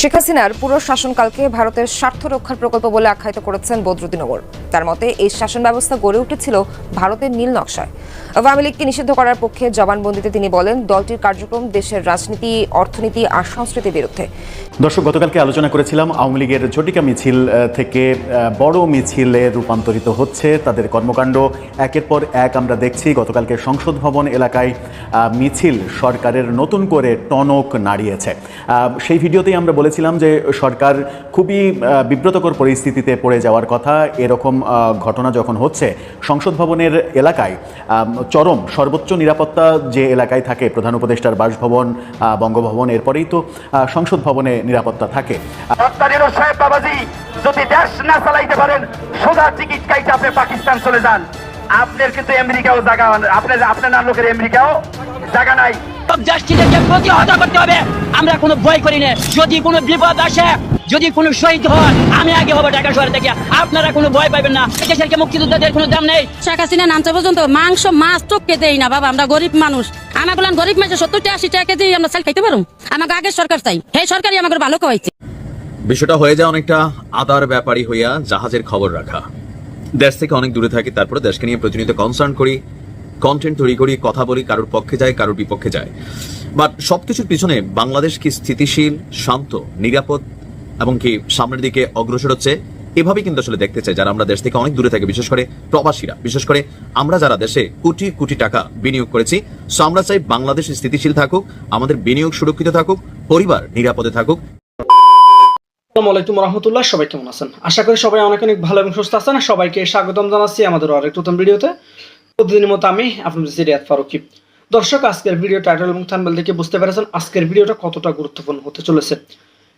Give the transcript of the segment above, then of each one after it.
শেখ হাসিনার পুরো শাসনকালকে ভারতের স্বার্থ রক্ষার প্রকল্প বলে আখ্যায়িত করেছেন বদরুদ্দিন ওমর তার মতে এই শাসন ব্যবস্থা গড়ে উঠেছিল ভারতের নীল নকশায়। আওয়ামী লীগকে নিষিদ্ধ করার পক্ষে জবানবন্দিতে তিনি বলেন, দলটির কার্যক্রম দেশের রাজনীতি, অর্থনীতি আর সংস্কৃতির বিরুদ্ধে। দর্শক, গতকালকে আলোচনা করেছিলাম, আওয়ামী লীগের ঝটিকা মিছিল থেকে বড় মিছিলে রূপান্তরিত হচ্ছে তাদের কর্মকাণ্ড। একের পর এক আমরা দেখছি গতকালকে সংসদ ভবন এলাকায় মিছিল সরকারের নতুন করে টনক নাড়িয়েছে। সেই ভিডিওতেই আমরা বলেছিলাম যে সরকার খুবই বিব্রতকর পরিস্থিতিতে পড়ে যাওয়ার কথা। এরকম ঘটনা যখন হচ্ছে সংসদ ভবনের এলাকায় আহ, চরম সর্বোচ্চ নিরাপত্তা যে এলাকায় থাকে প্রধান উপদেষ্টার বাসভবন বঙ্গভবন এরপরেই তো সংসদ ভবনে নিরাপত্তা থাকে। ডক্টর সাহেব যদি দেশ না চালাইতে পারেন সোজা টিকিট কাইতে আপনি পাকিস্তান চলে যান। আপনার কিন্তু আমেরিকাও জায়গা আপনার আপনার না লোকের আমেরিকাও জায়গা নাই। সব জাস্টিসকে প্রতিহত করতে হবে। আমরা কোনো ভয় করি না। যদি কোনো বিপদ আসে যদি কোনো শহীদ হন আমি আগে হব ঢাকা শহর থেকে। আপনারা কোনো ভয় পাবেন না। দেশের কি মুক্তিযোদ্ধাদের কোনো দাম নেই। শেখ হাসিনা নামতে পর্যন্ত মাংস মাছ তো দেই না বাবা আমরা গরিব মানুষ। আমার গুলান গরিব মানুষ সত্তর টাকা আশি টাকা কেজি আমরা চাল খাইতে পারুম? আমাকে আগের সরকার চাই। সেই সরকারই আমাকে ভালো খাওয়াইছে। বিষয়টা হয়ে যায় অনেকটা আদার ব্যাপারী হইয়া জাহাজের খবর রাখা। দেশ থেকে অনেক দূরে থাকি তারপরে দেশকে নিয়ে প্রতিনিয়ত কনসার্ন করি কন্টেন্ট তৈরি করি কথা বলি কারোর পক্ষে যায় কারোর বিপক্ষে যায়। বাট সবকিছুর পিছনে বাংলাদেশ কি স্থিতিশীল শান্ত নিরাপদ এবং কি সামনের দিকে অগ্রসর হচ্ছে, এভাবেই কিন্তু আসলে দেখতে চাই যারা আমরা দেশ থেকে অনেক দূরে থাকি, বিশেষ করে প্রবাসীরা। বিশেষ করে আমরা যারা দেশে কোটি কোটি টাকা বিনিয়োগ করেছি সো আমরা চাই বাংলাদেশ স্থিতিশীল থাকুক, আমাদের বিনিয়োগ সুরক্ষিত থাকুক, পরিবার নিরাপদে থাকুক। রহমতুল্লাহ, সবাই কেমন আছেন? আশা করি সবাই অনেক অনেক ভালো এবং সুস্থ আছেন। সবাইকে স্বাগতম জানাচ্ছি আমাদের আরেক নতুন ভিডিওতে। প্রতিদিনের মতো আমি আপনাদের ফারুকি। দর্শক, আজকের ভিডিও টাইটেল এবং দেখে বুঝতে পেরেছেন আজকের ভিডিওটা কতটা গুরুত্বপূর্ণ হতে চলেছে।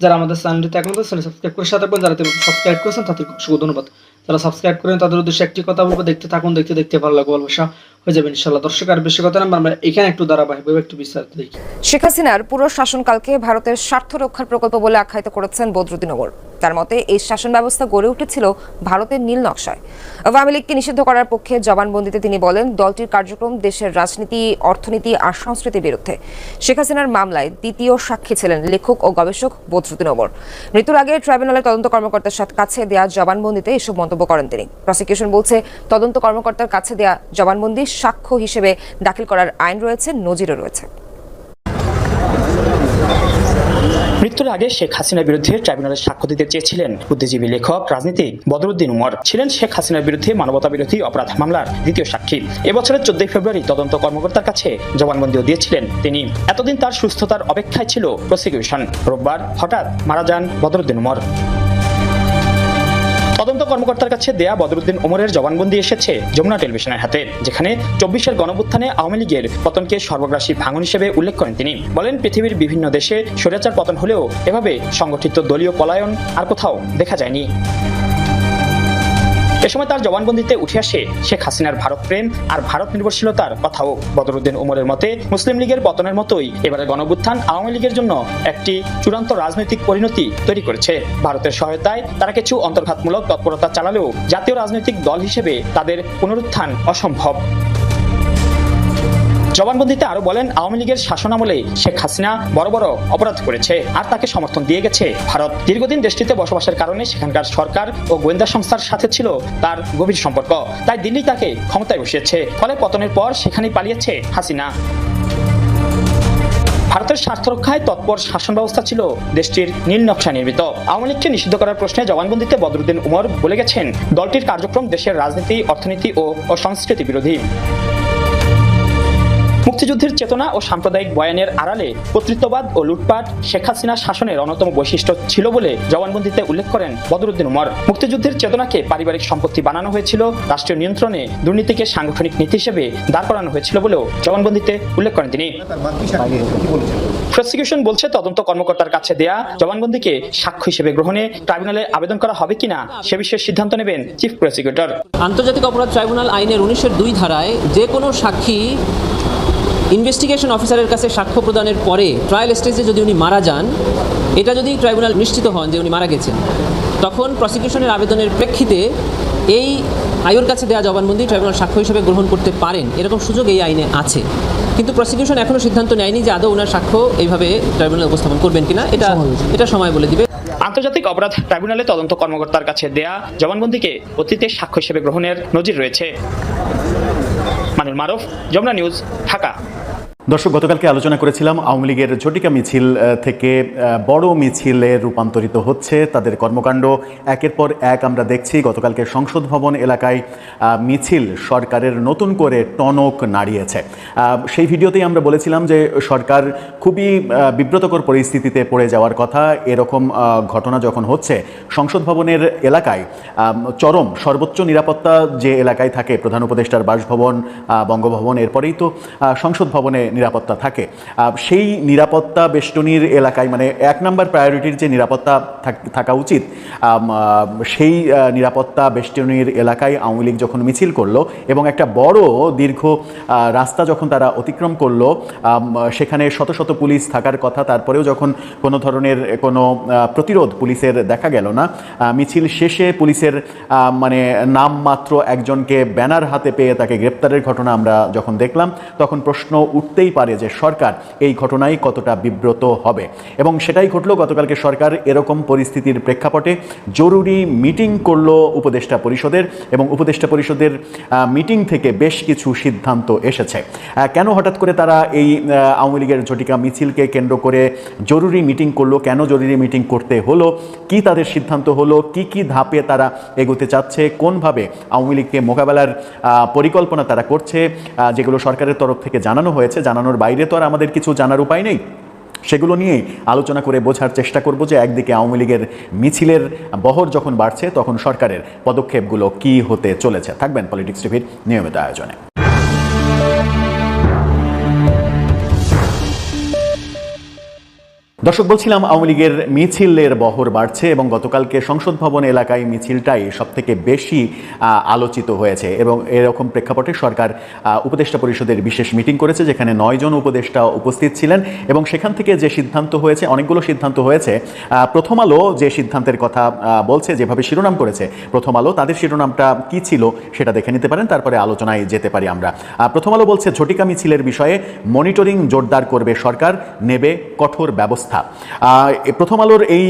যারা আমাদের চ্যানেলটিতে এখন সাবস্ক্রাইব করে সাথে যারা সাবস্ক্রাইব করেছেন তাদের শুভ ধন্যবাদ। যারা সাবস্ক্রাইব করেন, তাদের উদ্দেশ্যে একটি কথা বলব, দেখতে থাকুন, দেখতে দেখতে ভালো লাগবে, ভালোবাসা। শেখ হাসিনার পুরো শাসনকালকে ভারতের স্বার্থ রক্ষার প্রকল্প বলে আখ্যায়িত করেছেন তার মতে, এই শাসন ব্যবস্থা গড়ে উঠেছিল ভারতের নীল নকশায়। আওয়ামী লীগকে নিষিদ্ধ করার পক্ষে জবানবন্দিতে তিনি বলেন, দলটির কার্যক্রম দেশের রাজনীতি, অর্থনীতি আর সংস্কৃতির বিরুদ্ধে। শেখ হাসিনার মামলায় দ্বিতীয় সাক্ষী ছিলেন লেখক ও গবেষক বদরুদ্দিন ওমর মৃত্যুর আগে ট্রাইব্যুনালের তদন্ত কর্মকর্তার সাথে কাছে দেওয়া জবানবন্দিতে এসব মন্তব্য করেন তিনি। প্রসিকিউশন বলছে, তদন্ত কর্মকর্তার কাছে দেওয়া জবানবন্দি সাক্ষ্য হিসেবে দাখিল করার আইন রয়েছে, নজিরও রয়েছে। মৃত্যুর আগে শেখ হাসিনার বিরুদ্ধে ট্রাইব্যুনালে সাক্ষ্য দিতে চেয়েছিলেন বুদ্ধিজীবী লেখক রাজনীতিক বদরুদ্দিন উমর। ছিলেন শেখ হাসিনার বিরুদ্ধে মানবতা বিরোধী অপরাধ মামলার দ্বিতীয় সাক্ষী। এবছরের চোদ্দই ফেব্রুয়ারি তদন্ত কর্মকর্তার কাছে জবানবন্দিও দিয়েছিলেন তিনি। এতদিন তার সুস্থতার অপেক্ষায় ছিল প্রসিকিউশন রোববার হঠাৎ মারা যান বদরুদ্দিন উমর। তদন্ত কর্মকর্তার কাছে দেয়া বদরুদ্দিন ওমরের জবানবন্দি এসেছে যমুনা টেলিভিশনের হাতে। যেখানে চব্বিশের গণবুত্থানে আওয়ামী লীগের পতনকে সর্বগ্রাসী ভাঙন হিসেবে উল্লেখ করেন তিনি। বলেন, পৃথিবীর বিভিন্ন দেশে স্বৈরাচার পতন হলেও এভাবে সংগঠিত দলীয় পলায়ন আর কোথাও দেখা যায়নি। এ সময় তার জবানবন্দিতে উঠে আসে শেখ হাসিনার ভারত প্রেম আর ভারত নির্ভরশীলতার কথাও। বদরুদ্দিন উমরের মতে, মুসলিম লীগের পতনের মতোই এবারে গণবুত্থান আওয়ামী লীগের জন্য একটি চূড়ান্ত রাজনৈতিক পরিণতি তৈরি করেছে। ভারতের সহায়তায় তারা কিছু অন্তর্ঘাতমূলক তৎপরতা চালালেও জাতীয় রাজনৈতিক দল হিসেবে তাদের পুনরুত্থান অসম্ভব। জবানবন্দিতে আরও বলেন, আওয়ামী লীগের শাসনামলে শেখ হাসিনা বড় বড় অপরাধ করেছে আর তাকে সমর্থন দিয়ে গেছে ভারত। দীর্ঘদিন দেশটিতে বসবাসের কারণে সেখানকার সরকার ও গোয়েন্দা সংস্থার সাথে ছিল তার গভীর সম্পর্ক। তাই দিল্লি তাকে ক্ষমতায় বসিয়েছে, ফলে পতনের পর সেখানেই পালিয়েছে হাসিনা। ভারতের স্বার্থ রক্ষায় তৎপর শাসন ব্যবস্থা ছিল দেশটির নীল নকশা নির্মিত। আওয়ামী লীগকে নিষিদ্ধ করার প্রশ্নে জবানবন্দিতে বদরুদ্দিন উমর বলে গেছেন, দলটির কার্যক্রম দেশের রাজনীতি, অর্থনীতি ও সংস্কৃতি বিরোধী। মুক্তিযুদ্ধের চেতনা ও সাম্প্রদায়িক বয়ানের আড়ালে কর্তৃত্ববাদ ও লুটপাট শেখ হাসিনা শাসনের অন্যতম বৈশিষ্ট্য ছিল বলে জবানবন্দিতে উল্লেখ করেন বদরুদ্দিন উমর। মুক্তিযুদ্ধের চেতনাকে পারিবারিক সম্পত্তি বানানো হয়েছিল, রাষ্ট্রীয় নিয়ন্ত্রণে দুর্নীতিকে সাংগঠনিক নীতি হিসেবে দাঁড় করানো হয়েছিল বলেও জবানবন্দিতে উল্লেখ করেন তিনি। প্রসিকিউশন বলছে তদন্ত কর্মকর্তার কাছে দেয়া জবানবন্দিকে সাক্ষ্য হিসেবে গ্রহণে ট্রাইব্যুনালে আবেদন করা হবে কিনা সে বিষয়ে সিদ্ধান্ত নেবেন চিফ প্রসিকিউটর। আন্তর্জাতিক অপরাধ ট্রাইব্যুনাল আইনের উনিশের দুই ধারায় যে কোনো সাক্ষী ইনভেস্টিগেশন অফিসারের কাছে সাক্ষ্য প্রদানের পরে ট্রায়াল স্টেজে যদি উনি মারা যান এটা যদি ট্রাইব্যুনাল নিশ্চিত হন যে উনি মারা গেছেন তখন প্রসিকিউশনের আবেদনের প্রেক্ষিতে এই আয়ুর কাছে দেওয়া জবানবন্দি ট্রাইব্যুনাল সাক্ষ্য হিসেবে গ্রহণ করতে পারেন এরকম সুযোগ এই আইনে আছে। কিন্তু প্রসিকিউশন এখনও সিদ্ধান্ত নেয়নি যে আদৌ ওনার সাক্ষ্য এইভাবে ট্রাইব্যুনাল উপস্থাপন করবেন কিনা এটা এটা সময় বলে দিবে। আন্তর্জাতিক অপরাধ ট্রাইব্যুনালে তদন্ত কর্মকর্তার কাছে দেয়া জবানবন্দিকে অতীতে সাক্ষ্য হিসেবে গ্রহণের নজির রয়েছে। মানুল মারুফ যমুনা নিউজ ঢাকা। দর্শক, গতকালকে আলোচনা করেছিলাম, আওয়ামী লীগের ঝটিকা মিছিল থেকে বড় মিছিলে রূপান্তরিত হচ্ছে তাদের কর্মকাণ্ড। একের পর এক আমরা দেখছি গতকালকে সংসদ ভবন এলাকায় মিছিল সরকারের নতুন করে টনক নাড়িয়েছে। সেই ভিডিওতেই আমরা বলেছিলাম যে সরকার খুবই বিব্রতকর পরিস্থিতিতে পড়ে যাওয়ার কথা। এরকম ঘটনা যখন হচ্ছে, সংসদ ভবনের এলাকায় চরম সর্বোচ্চ নিরাপত্তা যে এলাকায় থাকে প্রধান উপদেষ্টার বাসভবন বঙ্গভবন, এরপরেই তো সংসদ ভবনে নিরাপত্তা থাকে। সেই নিরাপত্তা বেষ্টনীর এলাকায় মানে এক নম্বর প্রায়োরিটির যে নিরাপত্তা থাক- উচিত সেই নিরাপত্তা বেষ্টনীর এলাকায় আওয়ামী লীগ যখন মিছিল করল এবং একটা বড় দীর্ঘ রাস্তা যখন তারা অতিক্রম করল সেখানে শত শত পুলিশ থাকার কথা, তারপরেও যখন কোনো ধরনের কোনো প্রতিরোধ পুলিশের দেখা গেল না মিছিল শেষে পুলিশের মানে নামমাত্র একজনকে ব্যানার হাতে পেয়ে তাকে গ্রেপ্তারের ঘটনা আমরা যখন দেখলাম, তখন প্রশ্ন উঠতেই পারে যে সরকার এই ঘটনায় কতটা বিব্রত হবে। এবং সেটাই ঘটলো, গতকালকে সরকার এরকম পরিস্থিতির প্রেক্ষাপটে জরুরি মিটিং করল উপদেষ্টা পরিষদের এবং উপদেষ্টা পরিষদের মিটিং থেকে বেশ কিছু সিদ্ধান্ত এসেছে। কেন হঠাৎ করে তারা এই আওয়ামী লীগের ঝটিকা মিছিলকে কেন্দ্র করে জরুরি মিটিং করল, কেন জরুরি মিটিং করতে হলো, কি তাদের সিদ্ধান্ত হলো, কি কি ধাপে তারা এগোতে চাচ্ছে, কোনভাবে আওয়ামী লীগকে মোকাবেলার পরিকল্পনা তারা করছে যেগুলো সরকারের তরফ থেকে জানানো হয়েছে জানানোর বাইরে তো আর আমাদের কিছু জানার উপায় নেই। সেগুলো নিয়ে আলোচনা করে বোঝার চেষ্টা করব যে একদিকে আওয়ামী লীগের মিছিলের বহর যখন বাড়ছে, তখন সরকারের পদক্ষেপগুলো কি হতে চলেছে। থাকবেন পলিটিক্স টিভির নিয়মিত আয়োজনে। দর্শক, বলছিলাম আওয়ামী লীগের মিছিলের বহর বাড়ছে এবং গতকালকে সংসদ ভবন এলাকায় মিছিলটাই সব থেকে বেশি আলোচিত হয়েছে এবং এরকম প্রেক্ষাপটে সরকার উপদেষ্টা পরিষদের বিশেষ মিটিং করেছে যেখানে নয়জন উপদেষ্টা উপস্থিত ছিলেন এবং সেখান থেকে যে সিদ্ধান্ত হয়েছে, অনেকগুলো সিদ্ধান্ত হয়েছে প্রথম আলো যে সিদ্ধান্তের কথা বলছে, যেভাবে শিরোনাম করেছে, প্রথম আলো তাদের শিরোনামটা কি ছিল সেটা দেখে নিতে পারেন, তারপরে আলোচনায় যেতে পারি আমরা। প্রথম আলো বলছে ঝটিকা মিছিলের বিষয়ে মনিটরিং জোরদার করবে সরকার, নেবে কঠোর ব্যবস্থা। এ প্রথম আলোর এই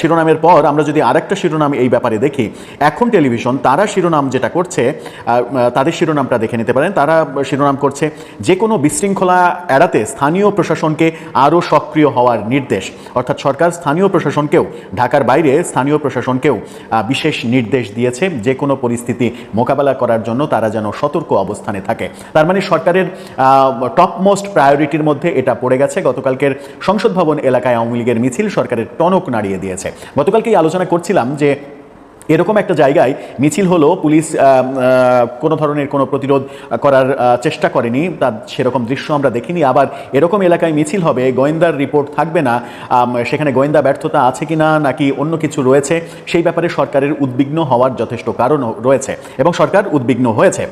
শিরোনামের পর আমরা যদি আরেকটা শিরোনাম এই ব্যাপারে দেখি, এখন টেলিভিশন তারা শিরোনাম যেটা করছে তাদের শিরোনামটা দেখে নিতে পারেন। তারা শিরোনাম করছে, যে কোনো বিশৃঙ্খলা এড়াতে স্থানীয় প্রশাসনকে আরও সক্রিয় হওয়ার নির্দেশ। অর্থাৎ সরকার স্থানীয় প্রশাসনকেও, ঢাকার বাইরে স্থানীয় প্রশাসনকেও বিশেষ নির্দেশ দিয়েছে যে কোনো পরিস্থিতি মোকাবেলা করার জন্য তারা যেন সতর্ক অবস্থানে থাকে। তার মানে সরকারের টপমোস্ট প্রায়োরিটির মধ্যে এটা পড়ে গেছে। গতকালকের সংসদ ভবন এলাকায় আওয়ামী লীগের মিছিল সরকারের টনক নাড়িয়ে দিয়েছে। গতকালকেই আলোচনা করছিলাম যে এরকম একটা জায়গায় মিছিল হলো, পুলিশ কোনো ধরনের কোনো প্রতিরোধ করার চেষ্টা করেনি। তার সেরকম দৃশ্য আমরা দেখিনি। আবার এরকম এলাকায় মিছিল হবে, গোয়েন্দার রিপোর্ট থাকবে না। সেখানে গোয়েন্দা ব্যর্থতা আছে কি না নাকি অন্য কিছু রয়েছে, সেই ব্যাপারে সরকারের উদ্বিগ্ন হওয়ার যথেষ্ট কারণ রয়েছে এবং সরকার উদ্বিগ্ন হয়েছে।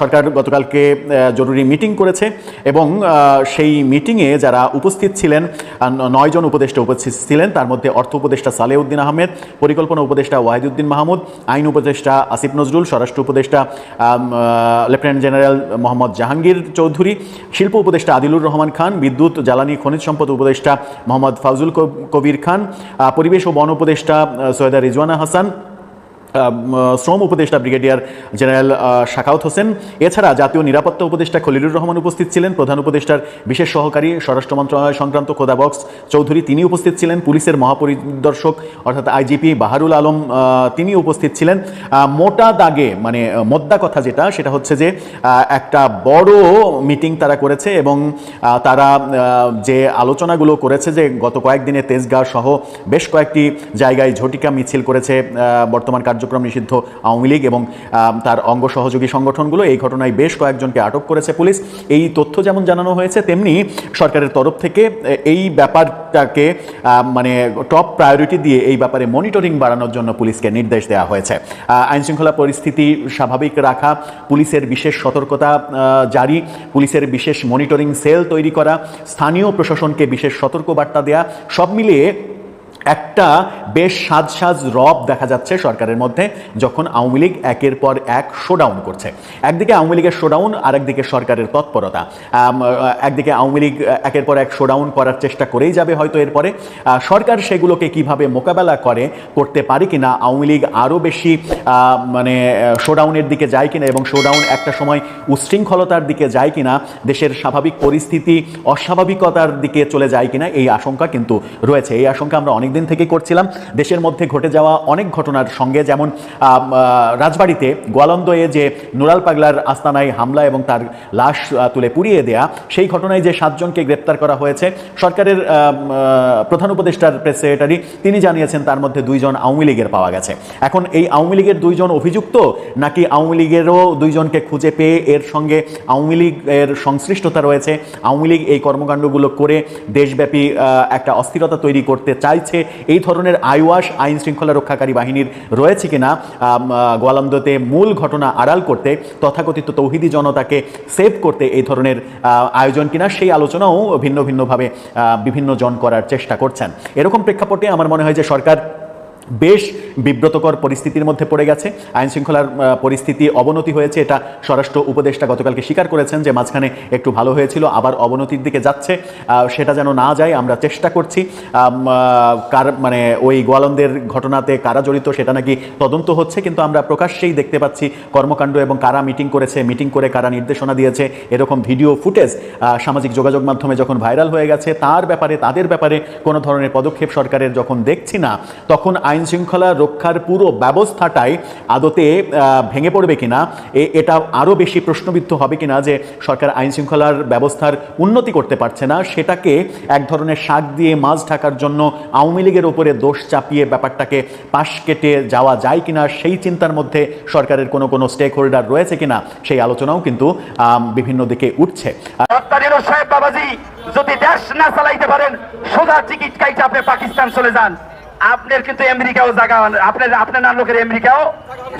সরকার গতকালকে জরুরি মিটিং করেছে এবং সেই মিটিংয়ে যারা উপস্থিত ছিলেন নয়জন উপদেষ্টা উপস্থিত ছিলেন, তার মধ্যে অর্থ উপদেষ্টা সালেউদ্দিন আহমেদ, পরিকল্পনা উপদেষ্টা ওয়াহিদুদ্দিন মাহমুদ, আইন উপদেষ্টা আসিফ নজরুল, স্বরাষ্ট্র উপদেষ্টা লেফটেন্যান্ট জেনারেল মোহাম্মদ জাহাঙ্গীর চৌধুরী, শিল্প উপদেষ্টা আদিলুর রহমান খান, বিদ্যুৎ, জ্বালানি, খনিজ সম্পদ উপদেষ্টা মোহাম্মদ ফাউজুল কবির খান পরিবেশ ও বন উপদেষ্টা সৈয়দা রিজওয়ানা হাসান শ্রম উপদেষ্টা brigadier general ah, Sakhawat Hossain. এছাড়া জাতীয় নিরাপত্তা উপদেষ্টা খলিলুর রহমান উপস্থিত ছিলেন। প্রধান উপদেষ্টার বিশেষ সহকারী স্বরাষ্ট্র মন্ত্রণালয় সংক্রান্ত খোদা বক্স চৌধুরী তিনি উপস্থিত ছিলেন। পুলিশের মহাপরিদর্শক অর্থাৎ আইজিপি বাহারুল আলম তিনি উপস্থিত ছিলেন। মোটা দাগে মানে মোদ্দা কথা যেটা সেটা হচ্ছে যে একটা বড় মিটিং তারা করেছে এবং তারা যে আলোচনাগুলো করেছে যে গত কয়েকদিনে তেজগাঁও সহ বেশ কয়েকটি জায়গায় ঝটিকা মিছিল করেছে বর্তমান কার্য কার্যক্রম নিষিদ্ধ আওয়ামী লীগ এবং তার অঙ্গ সহযোগী সংগঠনগুলো। এই ঘটনায় বেশ কয়েকজনকে আটক করেছে পুলিশ। এই তথ্য যেমন জানানো হয়েছে, তেমনি সরকারের তরফ থেকে এই ব্যাপারটাকে মানে টপ প্রায়োরিটি দিয়ে এই ব্যাপারে মনিটরিং বাড়ানোর জন্য পুলিশকে নির্দেশ দেওয়া হয়েছে। আইন শৃঙ্খলা পরিস্থিতি স্বাভাবিক রাখা, পুলিশের বিশেষ সতর্কতা জারি, পুলিশের বিশেষ মনিটরিং সেল তৈরি করা, স্থানীয় প্রশাসনকে বিশেষ সতর্কবার্তা দেয়া, সব মিলিয়ে একটা বেশ সাজ সাজ রব দেখা যাচ্ছে সরকারের মধ্যে যখন আওয়ামী লীগ একের পর এক শোডাউন করছে। একদিকে আওয়ামী লীগের শোডাউন আর একদিকে সরকারের তৎপরতা। একদিকে আওয়ামী লীগ একের পর এক শোডাউন করার চেষ্টা করেই যাবে হয়তো এরপরে। সরকার সেগুলোকে কীভাবে মোকাবেলা করে, করতে পারে কিনা, আওয়ামী লীগ আরও বেশি মানে শোডাউনের দিকে যায় কিনা এবং শোডাউন একটা সময় উচ্ছৃঙ্খলতার দিকে যায় কিনা, দেশের স্বাভাবিক পরিস্থিতি অস্বাভাবিকতার দিকে চলে যায় কিনা, এই আশঙ্কা কিন্তু রয়েছে। এই আশঙ্কা আমরা অনেকদিন থেকে করছিলাম। দেশের মধ্যে ঘটে যাওয়া অনেক ঘটনার সঙ্গে যেমন রাজবাড়িতে গোয়ালন্দয়ে যে নুরাল পাগলার আস্তানায় হামলা এবং তার লাশ তুলে পুড়িয়ে দেয়া, সেই ঘটনায় যে সাতজনকে গ্রেপ্তার করা হয়েছে, সরকারের প্রধান উপদেষ্টার প্রেস সেক্রেটারি, তিনি জানিয়েছেন তার মধ্যে দুইজন আওয়ামী লীগের পাওয়া গেছে। এখন এই আওয়ামী লীগের দুইজন অভিযুক্ত, নাকি আওয়ামী লীগেরও দুইজনকে খুঁজে পেয়ে এর সঙ্গে আওয়ামী লীগের সংশ্লিষ্টতা রয়েছে? আওয়ামী লীগ এই কর্মকাণ্ডগুলো করে দেশব্যাপী একটা অস্থিরতা তৈরি করতে চাইছে এই ধরনের আইওয়াশ আইন শৃঙ্খলা রক্ষাকারী বাহিনীর রয়েছে কিনা গোয়ালন্দতে মূল ঘটনা আড়াল করতে, তথাকথিত তৌহিদি জনতাকে সেভ করতে এই ধরনের আয়োজন কিনা সেই আলোচনাও ভিন্ন ভিন্নভাবে বিভিন্ন জন করার চেষ্টা করছেন। এরকম প্রেক্ষাপটে আমার মনে হয় যে সরকার বেশ বিব্রতকর পরিস্থিতির মধ্যে পড়ে গেছে। আইন শৃঙ্খলার পরিস্থিতি অবনতি হয়েছে, এটা স্বরাষ্ট্র উপদেষ্টা গতকালকে স্বীকার করেছেন যে মাঝখানে একটু ভালো হয়েছিল, আবার অবনতির দিকে যাচ্ছে। সেটা যেন না যায়, আমরা চেষ্টা করছি। কার মানে ওই গোয়ালন্দের ঘটনাতে কারা জড়িত সেটা নাকি তদন্ত হচ্ছে, কিন্তু আমরা প্রকাশ্যেই দেখতে পাচ্ছি কর্মকাণ্ড এবং কারা মিটিং করেছে, মিটিং করে কারা নির্দেশনা দিয়েছে, এরকম ভিডিও ফুটেজ সামাজিক যোগাযোগ মাধ্যমে যখন ভাইরাল হয়ে গেছে, তার ব্যাপারে, তাদের ব্যাপারে কোনো ধরনের পদক্ষেপ সরকারের যখন দেখছি না, তখন আইন শৃঙ্খলা রক্ষার পুরো ব্যবস্থাটাই আদতে ভেঙে পড়বে কিনা এটা আরও বেশি প্রশ্নবিদ্ধ হবে কিনা যে সরকার আইন শৃঙ্খলার ব্যবস্থার উন্নতি করতে পারছে না, সেটাকে এক ধরনের শাক দিয়ে মাছ ঢাকার জন্য আওয়ামী লীগের ওপরে দোষ চাপিয়ে ব্যাপারটাকে পাশ কেটে যাওয়া যায় কিনা, সেই চিন্তার মধ্যে সরকারের কোনো কোনো স্টেক হোল্ডার রয়েছে কিনা, সেই আলোচনাও কিন্তু বিভিন্ন দিকে উঠছে। যদি দেশ না চালাইতে পারেন, সোজা টিকিট কাইটে আপনি পাকিস্তান চলে যান। আপনার কিন্তু আমেরিকাও জায়গা আপনার আপনার নাম লোকের আমেরিকাও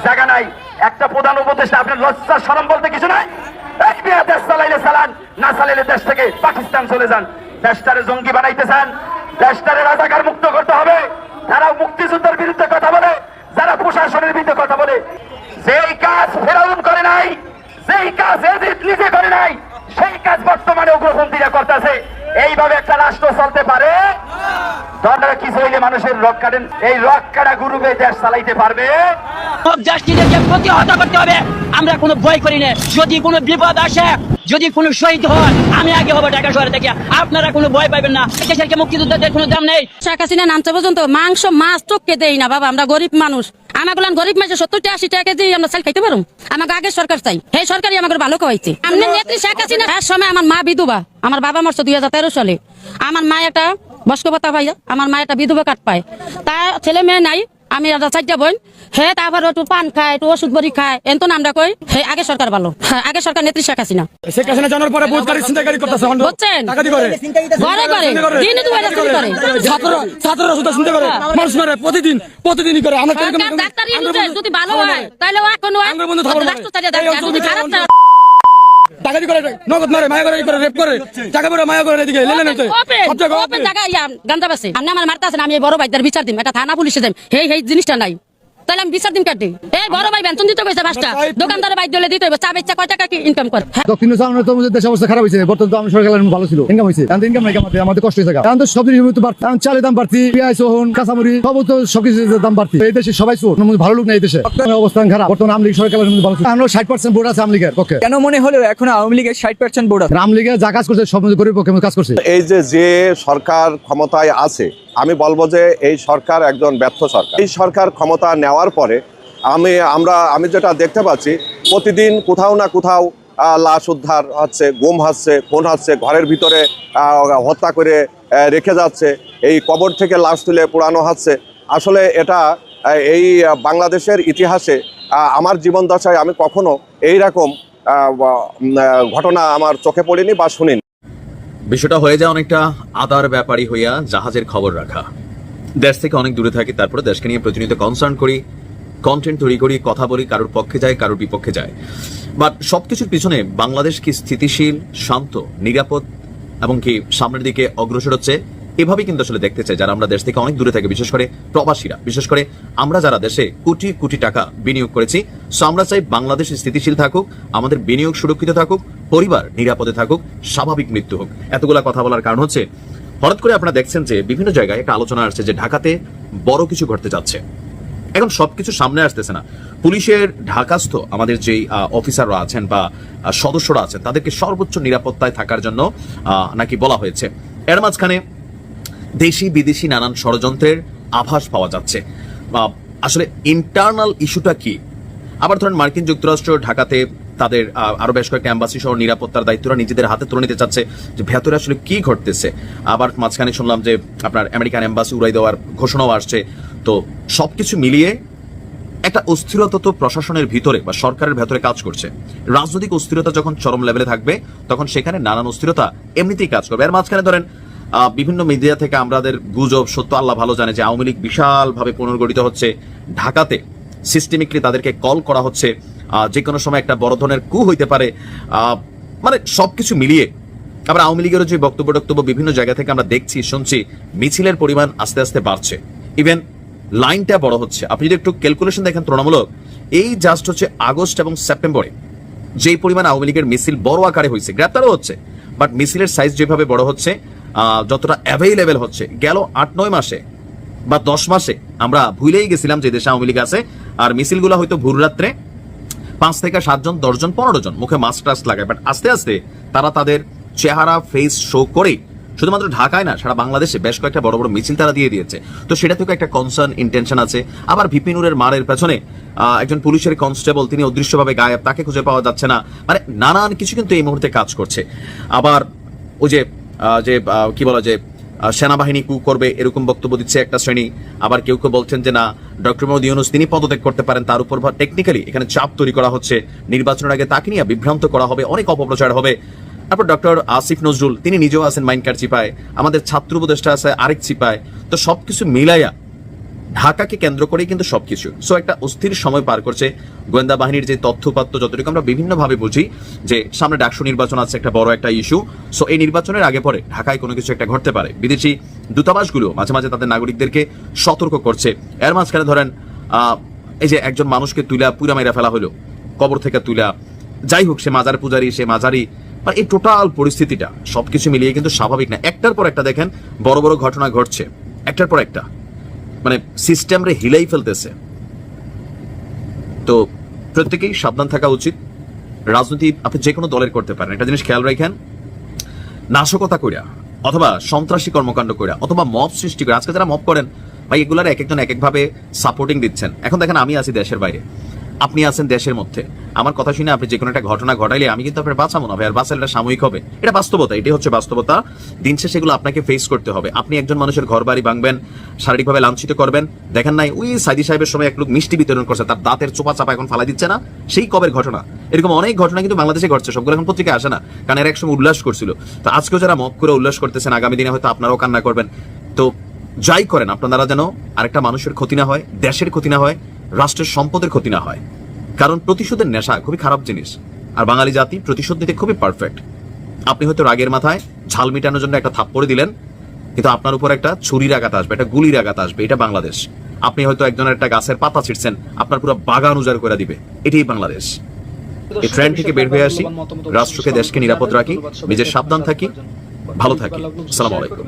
জায়গা নাই। একটা প্রধান উপদেষ্টা আপনার লজ্জা সরম বলতে কিছু নাই? দেশ চালাইলে চালান, না চালাইলে দেশ থেকে পাকিস্তান চলে যান। দেশটারে জঙ্গি বানাইতে চান। দেশটারে রাজাকার মুক্ত করতে হবে। তারা মুক্তিযুদ্ধের বিরুদ্ধে কথা বলে, যারা প্রশাসনের বিরুদ্ধে কথা বলে, যেই কাজ ফেরাউন করে নাই, যেই কাজ এজিদ নিজে করে কিছু হইলে মানুষের রক কাটেন? এই রক কাটা দেশ চালাইতে পারবে? সব প্রতিহত করতে হবে। আমরা কোনো ভয় করি না। যদি কোনো বিপদ আসে যদি কোনো শহীদ হয় আমি আগে হব ঢাকা শহরে থেকে। আপনারা কোনো ভয় পাবেন না। দেশের কি মুক্তিযোদ্ধাদের কোনো দাম নেই। শেখ হাসিনা নামতে পর্যন্ত মাংস মাছ চোখকে দেই না বাবা আমরা গরিব মানুষ। আমার গুলান গরিব মানুষ সত্তর আশি টাকা কেজি আমরা চাল খাইতে পারো আমাকে আগে সরকার চাই। সেই সরকারই আমাকে ভালো খাওয়াইছে আমি নেত্রী শেখ হাসিনা সময় আমার মা বিধবা। আমার বাবা মরছে দুই হাজার তেরো সালে। আমার মা একটা বস্ক ভাতা পাই আমার মা একটা বিধবা কাঠ পায়। তার ছেলে মেয়ে নাই আমি একটা চারটা বোন হে তারপর একটু পান খায় একটু ওষুধ বড়ি খায় এত আমরা কই? হে আগে সরকার ভালো। হ্যাঁ আগে সরকার নেত্রী শেখ হাসিনা। শেখ হাসিনা জানার পরে গাড়ি ছিনতাইকারী করতেছে বুঝছেন? করে। ঘরে ঘরে। দিনে দুবেলা চুরি করে। ছাত্র ছাত্ররা শুধু চিন্তা করে। মানুষ মারে প্রতিদিন প্রতিদিনই করে। আমরা ডাক্তার যদি ভালো হয় তাহলে ও এখন হয়। রাষ্ট্র যদি খারাপ দিয়ে করে নগদ মারে মায়া করে করে রেপ করে টাকা পুরো মায়া করে এদিকে লেলেন হইতে ওপেন ওপেন জায়গা গান্দা আছে আমি আমার মারতাছেন আমি বড় ভাইদের বিচার দিম এটা থানা পুলিশে যাই হেই হেই জিনিসটা নাই। তাহলে আমি বিচার দিন কাটি। এই বড় ভাই বেতন দিতে কইছে পাঁচটা। দোকানদারে বাইর দিলে দিতে হবে চা বেচা কয় টাকা কি ইনকাম করে? দক্ষিণ সামনে তো আমাদের দেশ অবস্থা খারাপ হয়েছে। বর্তমান তো আমি সরকার ভালো ছিল। ইনকাম হয়েছে। এখন ইনকাম নাই আমাদের। আমাদের কষ্ট হয়েছে এখন তো সব জিনিস তো বাড়ছে এখন চালের দাম বাড়তি পেঁয়াজ সোহন কাঁচামরি সব তো সবকিছু দাম বাড়তি। এই দেশে সবাই ভালো লোক নাই এই দেশে। বর্তমানে অবস্থান খারাপ। বর্তমান আওয়ামী লীগ সরকার ভালো ছিল। আমরা ষাট পার্সেন্ট ভোট আছে আওয়ামী লীগের পক্ষে। কেন মনে হলো এখন আওয়ামী লীগের ষাট পার্সেন্ট ভোট আওয়ামী লীগের যা কাজ করছে সব গরিব পক্ষে কাজ করছে। এই যে যে সরকার ক্ষমতায় আছে আমি বলব যে এই সরকার একজন ব্যর্থ সরকার। এই সরকার ক্ষমতা নেওয়ার পরে আমি, আমরা, আমি যেটা দেখতে পাচ্ছি, প্রতিদিন কোথাও না কোথাও লাশ উদ্ধার হচ্ছে, গুম হচ্ছে, খুন হচ্ছে, ঘরের ভিতরে হত্যা করে রেখে যাচ্ছে, এই কবর থেকে লাশ তুলে পোড়ানো হচ্ছে। আসলে এটা এই বাংলাদেশের ইতিহাসে আমার জীবন দশায় আমি কখনো এই রকম ঘটনা আমার চোখে পড়িনি বা শুনিনি। বিষয়টা হয়ে যায় অনেকটা আদার ব্যাপারী হইয়া জাহাজের খবর রাখা। দেশ থেকে অনেক দূরে থাকি, তারপরে দেশকে নিয়ে প্রতিনিয়ত কনসার্ন করি কন্টেন্ট তৈরি করি, কথা বলি, কারোর পক্ষে যায়, কারোর বিপক্ষে যায়। বাট সবকিছুর পিছনে বাংলাদেশ কি স্থিতিশীল, শান্ত, নিরাপদ, এবং কি সামনের দিকে অগ্রসর হচ্ছে? এভাবেই কিন্তু আসলে দেখতে চাই যারা আমরা দেশ থেকে অনেক দূরে থাকি, বিশেষ করে প্রবাসীরা। বিশেষ করে আমরা যারা দেশে কোটি কোটি টাকা বিনিয়োগ করেছি সো আমরা চাই বাংলাদেশ স্থিতিশীল থাকুক, আমাদের বিনিয়োগ সুরক্ষিত থাকুক, পরিবার নিরাপদে থাকুক, স্বাভাবিক মৃত্যু হোক। এতগুলা কথা বলার কারণ হচ্ছে, হঠাৎ করে আপনারা দেখছেন যে বিভিন্ন জায়গায় একটা আলোচনা আসছে যে ঢাকাতে বড় কিছু ঘটতে যাচ্ছে। এখন সবকিছু সামনে আসতেছে না। পুলিশের ঢাকাস্থ আমাদের যেই অফিসাররা আছেন বা সদস্যরা আছেন, তাদেরকে সর্বোচ্চ নিরাপত্তায় থাকার জন্য নাকি বলা হয়েছে। এর মাঝখানে দেশি, বিদেশি নানান ষড়যন্ত্রের আভাস পাওয়া যাচ্ছে। আসলে ইন্টারনাল ইস্যুটা কি? আবার ধরেন মার্কিন যুক্তরাষ্ট্র ঢাকাতে তাদের আরও বেশ কয়েকটা অ্যাম্বাসি সহ নিরাপত্তার দায়িত্বরা নিজেদের হাতে তুলে নিতে চাচ্ছে যে ভেতরে আসলে কি ঘটতেছে। আবার মাঝখানে শুনলাম যে আপনার আমেরিকান অ্যাম্বাসি উড়াই দেওয়ার ঘোষণাও আসছে। তো সবকিছু মিলিয়ে একটা অস্থিরতা তো প্রশাসনের ভিতরে বা সরকারের ভেতরে কাজ করছে। রাজনৈতিক অস্থিরতা যখন চরম লেভেলে থাকবে, তখন সেখানে নানান অস্থিরতা এমনিতেই কাজ করবে। এর মাঝখানে ধরেন বিভিন্ন মিডিয়া থেকে আমাদের গুজব, সত্য আল্লাহ ভালো জানে যে আওয়ামী লীগ বিশালভাবে পুনর্গঠিত হচ্ছে ঢাকাতে। সিস্টেমিকলি তাদেরকে কল করা হচ্ছে। যে কোনো সময় একটা বড় ধরনের কু হইতে পারে। মানে সবকিছু মিলিয়ে আবার আওয়ামী লীগেরও যে বক্তব্য টক্তব্য বিভিন্ন জায়গা থেকে আমরা দেখছি, শুনছি, মিছিলের পরিমাণ আস্তে আস্তে বাড়ছে। ইভেন লাইনটা বড় হচ্ছে। আপনি যদি একটু ক্যালকুলেশন দেখেন তুলনামূলক, এই জাস্ট হচ্ছে আগস্ট এবং সেপ্টেম্বরে যেই পরিমাণ আওয়ামী লীগের মিছিল বড় আকারে হয়েছে গ্রেপ্তারও হচ্ছে বাট মিছিলের সাইজ যেভাবে বড় হচ্ছে যতটা অ্যাভেইলেবল হচ্ছে। গেল আট, নয় মাসে বা দশ মাসে আমরা ভুলেই গেছিলাম যে দেশে আওয়ামী লীগ আছে। আর মিছিলগুলো হয়তো ভোর রাত্রে পাঁচ থেকে সাতজন, দশজন, পনেরো জন মুখে মাস্ক টাস্ক লাগায়। বাট আস্তে আস্তে তারা তাদের চেহারা ফেস শো করেই শুধুমাত্র ঢাকায় না, সারা বাংলাদেশে বেশ কয়েকটা বড় বড় মিছিল তারা দিয়ে দিয়েছে। তো সেটা থেকে একটা কনসার্ন ইন্টেনশন আছে। আবার ভিপিনুরের মারের পেছনে একজন পুলিশের কনস্টেবল তিনি অদৃশ্যভাবে গায়েব, তাকে খুঁজে পাওয়া যাচ্ছে না। মানে নানান কিছু কিন্তু এই মুহূর্তে কাজ করছে। আবার ওই যে যে কি বলা যে সেনাবাহিনী কু করবে এরকম বক্তব্য দিচ্ছে একটা শ্রেণি। আবার কেউ কেউ বলছেন যে, না, ডক্টর মোহাম্মদ ইউনুস তিনি পদত্যাগ করতে পারেন, তার উপর টেকনিক্যালি এখানে চাপ তৈরি করা হচ্ছে। নির্বাচনের আগে তাকে নিয়ে বিভ্রান্ত করা হবে, অনেক অপপ্রচার হবে। তারপর ডক্টর আসিফ নজরুল, তিনি নিজেও আছেন মাইনকার চিপায় আমাদের ছাত্র উপদেষ্টা আছে আরেক চিপায় তো সবকিছু মিলাইয়া ঢাকাকে কেন্দ্র করেই কিন্তু সবকিছু। সো একটা অস্থির সময় পার করছে গোয়েন্দা বাহিনীর যে তথ্যপাত্র, যতটুকু আমরা বিভিন্নভাবে বুঝি, যে সামনে ডাকসু নির্বাচন আছে, একটা বড় একটা ইস্যু সো এই নির্বাচনের আগে পরে ঢাকায় কোনো কিছু একটা ঘটতে পারে। বিদেশি দূতাবাসগুলো মাঝে মাঝে তাদের নাগরিকদেরকে সতর্ক করছে। এর মাঝখানে ধরেন এই যে একজন মানুষকে তুলা পুরা মেরা ফেলা হলো, কবর থেকে তুলা যাই হোক, সে মাজার পূজারি, সে মাজারি মানে এই টোটাল পরিস্থিতিটা সবকিছু মিলিয়ে কিন্তু স্বাভাবিক না। একটার পর একটা দেখেন, বড় বড় ঘটনা ঘটছে। একটার পর একটা। মানে সিস্টেমরে হিলাই ফেলতেছে। তো প্রত্যেকেই সাবধান থাকা উচিত। রাজনীতি আপনি যে কোনো দলের করতে পারেন। একটা জিনিস খেয়াল রাখেন, নাশকতা করিয়া অথবা সন্ত্রাসী কর্মকাণ্ড করিয়া অথবা মব সৃষ্টি করে আজকে যারা মব করেন, ভাই, এগুলার এক একজন এক একভাবে সাপোর্টিং দিচ্ছেন। এখন দেখেন আমি আছি দেশের বাইরে। আপনি আছেন দেশের মধ্যে। আমার কথা শুনে আপনি যে কোনো একটা ঘটনা ঘটাইলে আমি কিন্তু আপনার বাঁচাবো না আর বাঁচালে এটা সাময়িক হবে। এটা বাস্তবতা, এটাই হচ্ছে বাস্তবতা। দিন শেষে এগুলো আপনাকে ফেস করতে হবে। আপনি একজন মানুষের ঘর বাড়ি ভাঙবেন, শারীরিকভাবে লাঞ্ছিত করবেন। দেখেন নাই, ওই সাইদি সাহেবের সময় এক লোক মিষ্টি বিতরণ করছে, তার দাঁতের চোপা চাপা এখন ফালা দিচ্ছে না। সেই কবের ঘটনা? এরকম অনেক ঘটনা কিন্তু বাংলাদেশে ঘটছে, সবগুলো এখন পত্রিকায় আসে না। কারণ এর একসময় উল্লাস করছিল। তো আজকেও যারা মপ করে উল্লাস করতেছেন, আগামী দিনে হয়তো আপনারাও কান্না করবেন। তো যাই করেন, আপনারা যেন আরেকটা মানুষের ক্ষতি না হয়, দেশের ক্ষতি না হয় রাষ্ট্রের সম্পদের ক্ষতি না হয়। কারণ প্রতিশোধের নেশা খুবই খারাপ জিনিস। আর বাঙালি জাতি প্রতিশোধ নিতে খুবই পারফেক্ট আপনি হয়তো রাগের মাথায় ঝাল মিটানোর জন্য একটা থাপ্পড়ে দিলেন, কিন্তু আপনার উপর একটা ছুরির আঘাত আসবে, একটা গুলির আঘাত আসবে, এটা বাংলাদেশ। আপনি হয়তো একজনের একটা গাছের পাতা ছিটছেন আপনার পুরো বাগান উজাড় করে দিবে, এটাই বাংলাদেশ। এই ট্রেন্ড থেকে বের হয়ে আসি, রাষ্ট্রকে, দেশকে নিরাপদ রাখি, নিজের সাবধান থাকি, ভালো থাকি। আসসালামু আলাইকুম।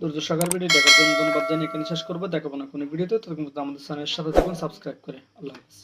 দুর্যোগ সকাল ভিডিও দেখার জন্য ধন্যবাদ জানিয়ে এখানে শেষ করব। দেখাবো না কোনো ভিডিওতে। তবে কিন্তু আমাদের চ্যানেলের সাথে থাকুন, সাবস্ক্রাইব করে। আল্লাহ হাফিজ।